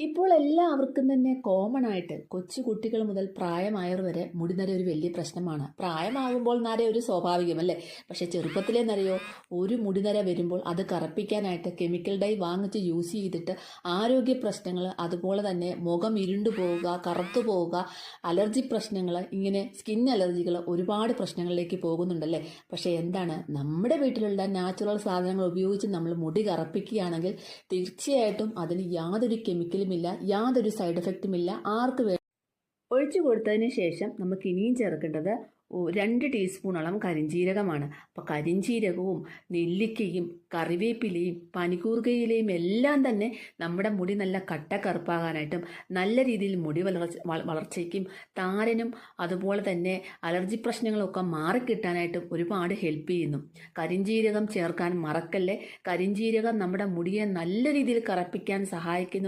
ഇപ്പോൾ എല്ലാവർക്കും തന്നെ കോമൺ ആയിട്ട് കൊച്ചു കുട്ടികൾ മുതൽ പ്രായമായവർ വരെ മുടിനര ഒരു വലിയ പ്രശ്നമാണ്. പ്രായമാകുമ്പോൾ നര ഒരു സ്വാഭാവികമല്ലേ പക്ഷെ ചെറുപ്പത്തിലെ നരയോ ഒരു മുടിനര വരുമ്പോൾ അത് കറപ്പിക്കാനായിട്ട് കെമിക്കൽ ഡൈ വാങ്ങിച്ച് യൂസ് ചെയ്തിട്ട് ആരോഗ്യ പ്രശ്നങ്ങൾ അതുപോലെ തന്നെ മുഖം ഇരുണ്ടു പോവുക കറുത്തു പോവുക അലർജി പ്രശ്നങ്ങൾ ഇങ്ങനെ സ്കിൻ അലർജികൾ ഒരുപാട് പ്രശ്നങ്ങളിലേക്ക് പോകുന്നുണ്ടല്ലേ പക്ഷേ എന്താണ്? നമ്മുടെ വീട്ടിലുള്ള നാച്ചുറൽ സാധനങ്ങൾ ഉപയോഗിച്ച് നമ്മൾ മുടി കറപ്പിക്കുകയാണെങ്കിൽ തീർച്ചയായിട്ടും അതിന് യാതൊരു കെമിക്കലുമില്ല യാതൊരു സൈഡ് എഫക്റ്റുമില്ല ആർക്ക് വേ ഒഴിച്ചു കൊടുത്തതിന് ശേഷം നമുക്ക് ഇനിയും ചേർക്കേണ്ടത് രണ്ട് ടീസ്പൂണോളം കരിഞ്ജീരകമാണ് അപ്പോൾ കരിഞ്ജീരകവും നെല്ലിക്കയും കറിവേപ്പിലയും പനിക്കൂർക്കയിലയും എല്ലാം തന്നെ നമ്മുടെ മുടി നല്ല കട്ട കറുപ്പാകാനായിട്ടും നല്ല രീതിയിൽ മുടി വളർച്ച വളർച്ചയ്ക്കും താരനും അതുപോലെ തന്നെ അലർജി പ്രശ്നങ്ങളൊക്കെ മാറിക്കിട്ടാനായിട്ടും ഒരുപാട് ഹെൽപ്പ് ചെയ്യുന്നു. കരിഞ്ജീരകം ചേർക്കാൻ മറക്കല്ലേ? കരിഞ്ജീരകം നമ്മുടെ മുടിയെ നല്ല രീതിയിൽ കറപ്പിക്കാൻ സഹായിക്കുന്ന.